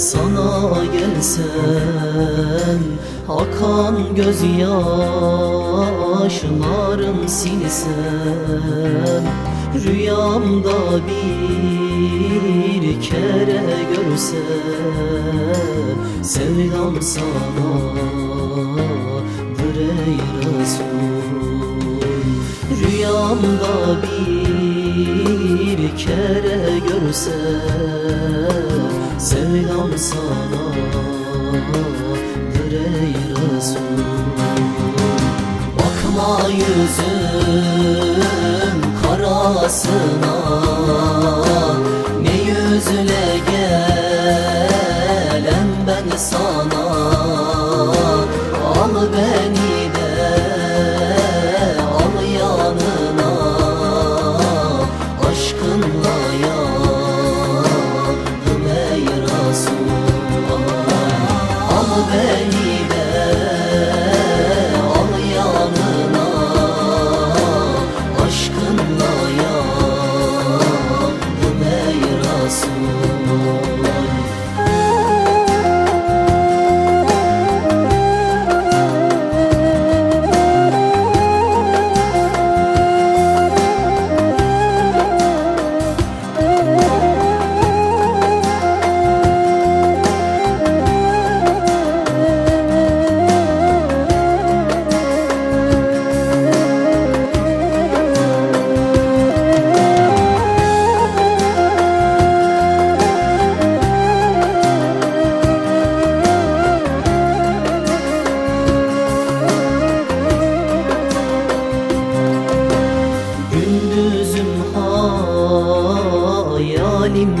Sana gelsem Akan gözyaşlarım silsem Rüyamda bir kere görsem Sevdam sanadır ey Resul Rüyamda bir kere görsem Sevdam sanadır ey Resul. Bakma yüzüm karasına ey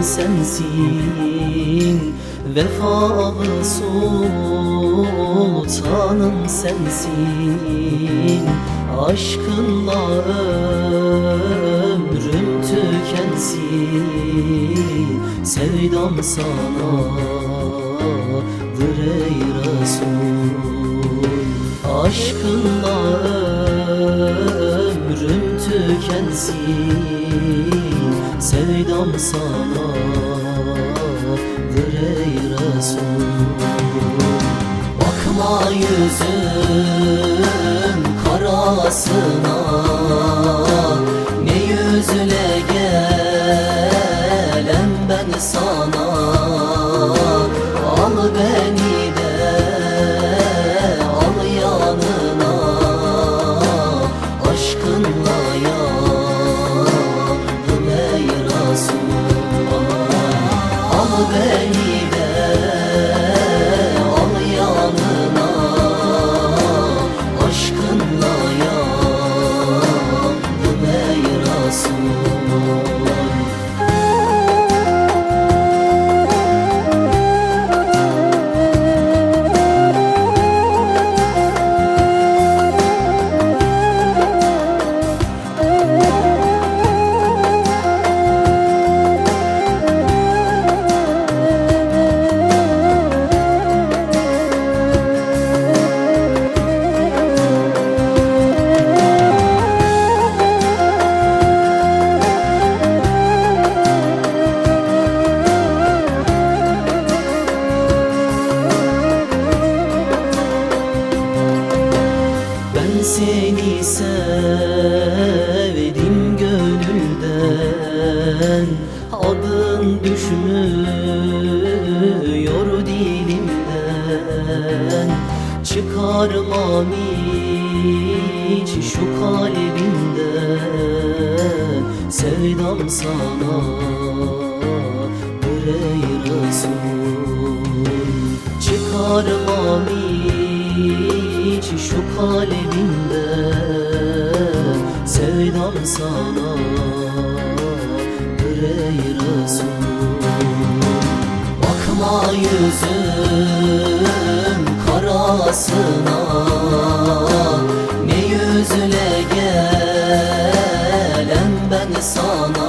sensin. Vefalı sultanım sensin. Aşkınla ömrüm tükensin. Sevdam sanadır ey Resul. Aşkınla ömrüm tükensin Sevdam sanadır ey Resul Bakma yüzüm karasına Seni sevdim gönülden. Adın düşmüyor dilimden. Çıkarmam hiç şu kalbimden. Sevdam sana ey Resul Çıkarmam hiç şu kalbimden Sevdam sana ey Resul Bakma yüzüm karasına Ne yüzle gelem ben sana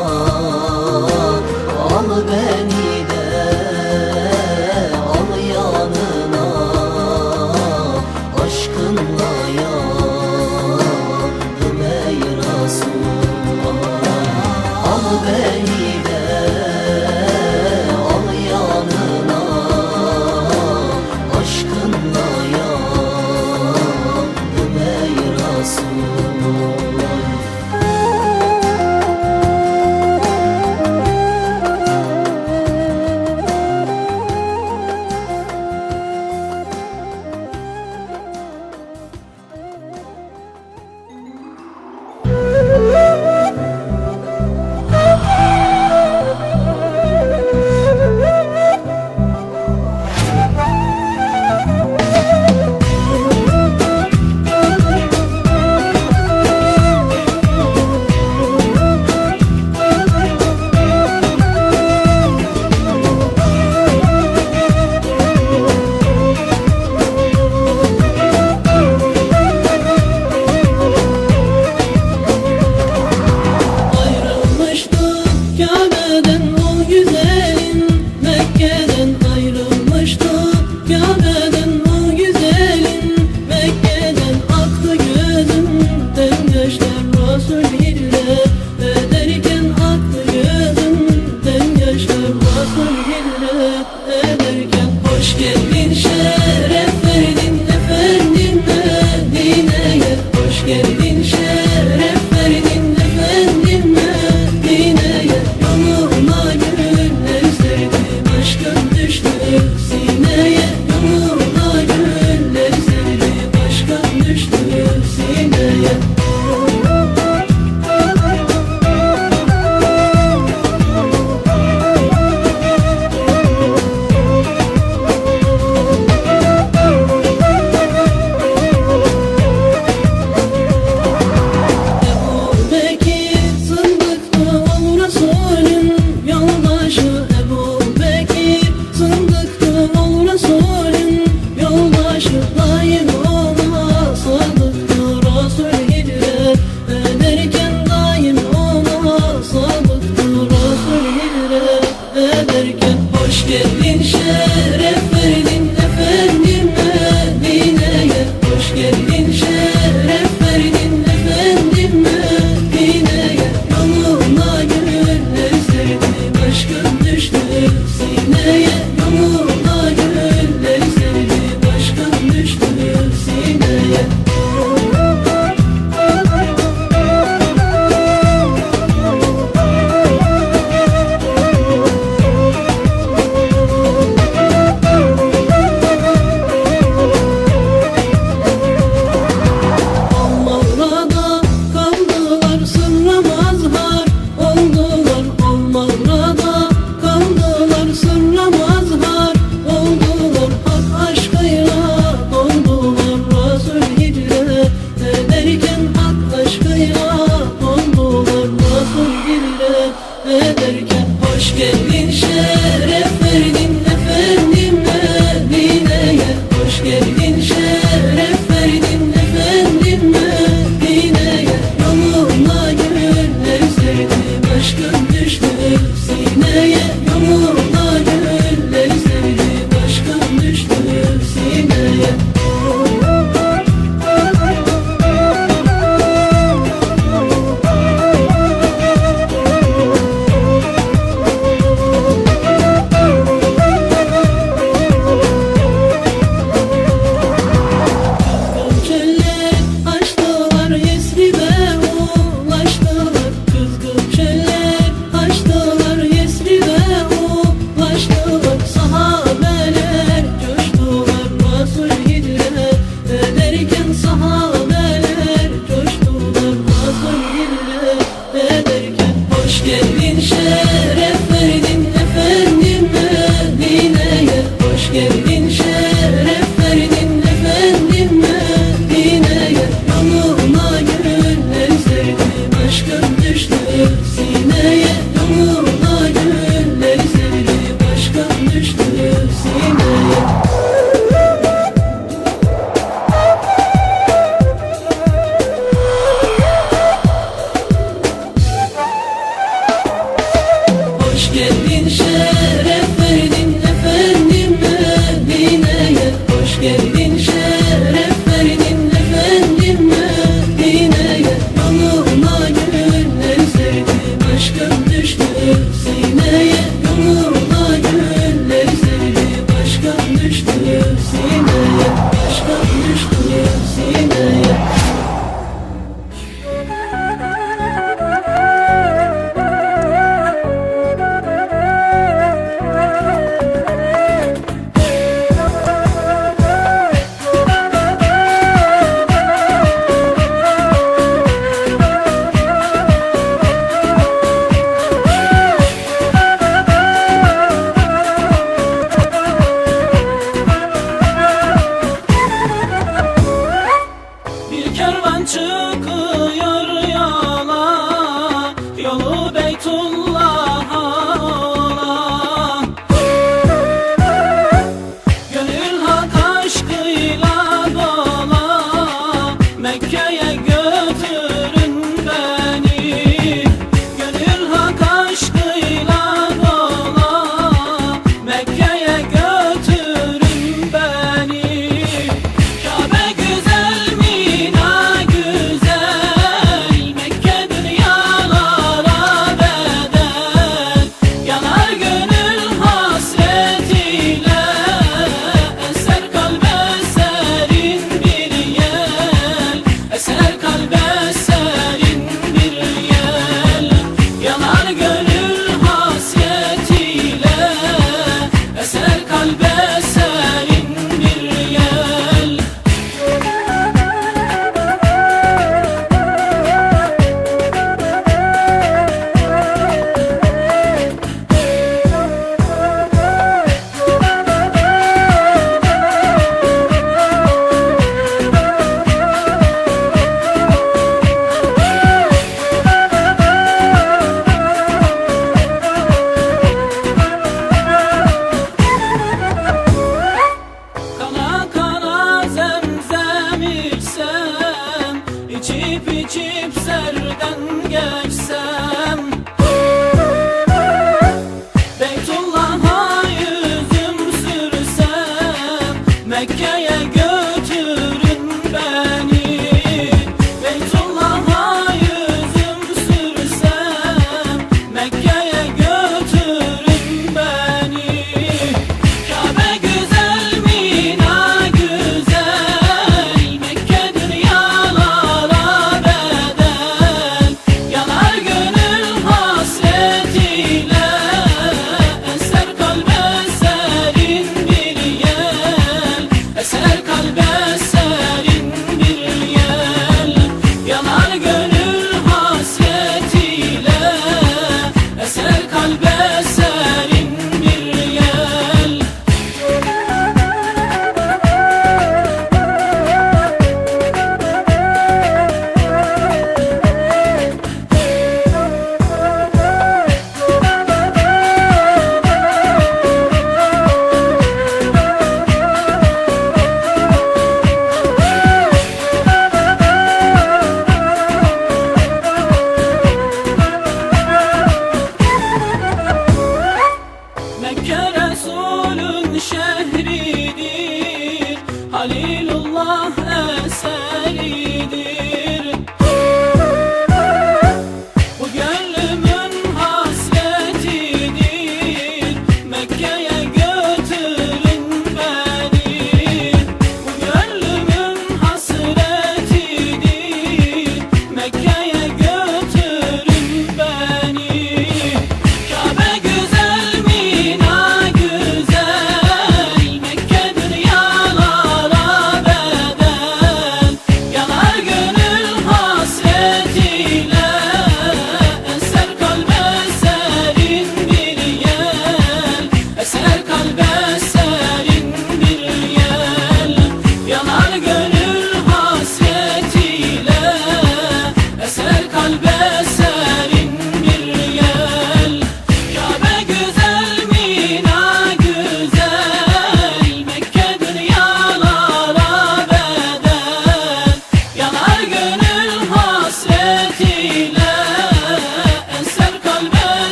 düştü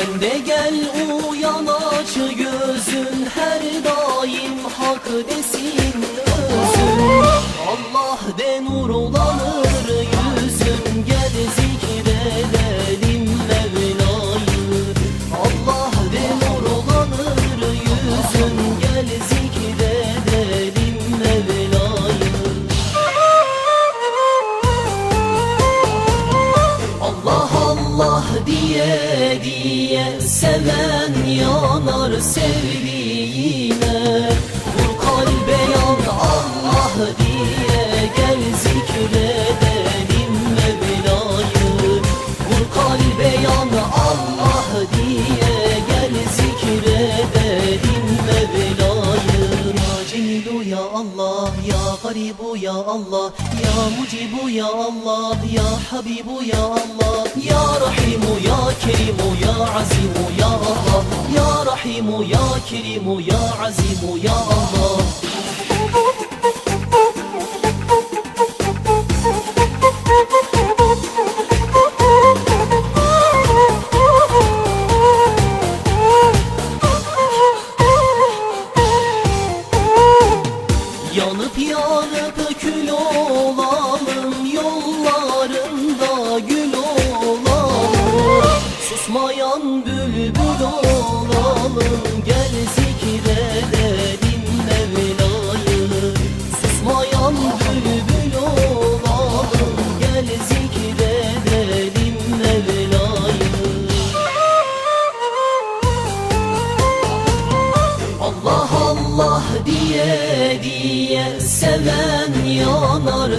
Sen de gel uyan aç gözün Her daim hak desin özün. Allah de nur olanır sevdiğine Vur kalbe yan Allah diye gel zikredelim Mevla'yı Vur kalbe yan Allah diye gel zikredelim Mevla'yı Ya Cemilu ya Allah ya Garibu ya Allah ya Mucibu ya Allah ya Habibu ya Allah ya Rahimu ya Kerimu ya Azimu ya Allah ya Rahimu ya Kerimu ya Azimu ya Allah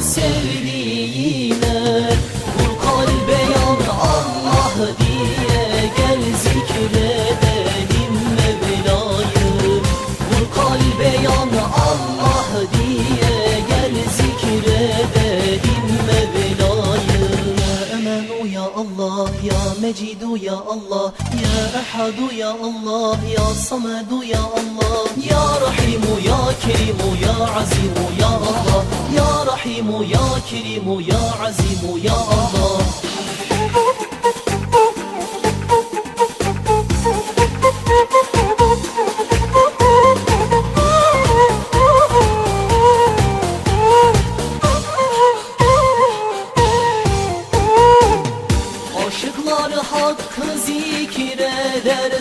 sevdiğine Vur kalbe yan Allah diye gel zikredelim Mevla'yı. Vur kalbe yan Allah diye gel zikredelim ya Mecidu ya Allah ya Ehadu ya Allah ya Samedu ya Allah ya Rahimu ya Kerimu ya Azimu ya Allah ya Rahimu ya Kerimu ya Azimu ya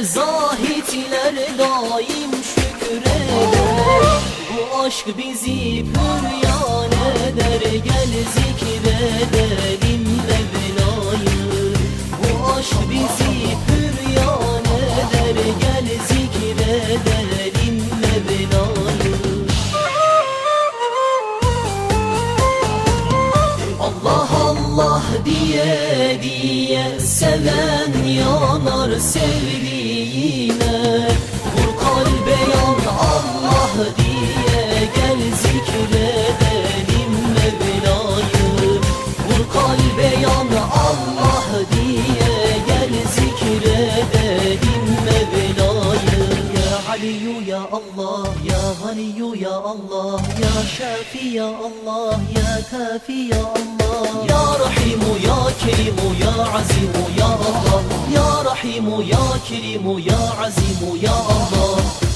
Zahitler daim şükreder Bu aşk bizi püryan eder. Gel zikredelim Mevla'yı. Bu aşk bizi püryan eder. Gel zikredelim Mevla'yı. Allah Allah diye diye seven yanar sevdiğine Vur kalbe yan Allah diye Allah ya Ganiyu ya Allah ya Şafi ya Allah ya Kafi ya Allah. Ya Rahimu ya Kerimu ya Azimu ya Allah. Ya Rahimu ya Kerimu ya Azimu ya Allah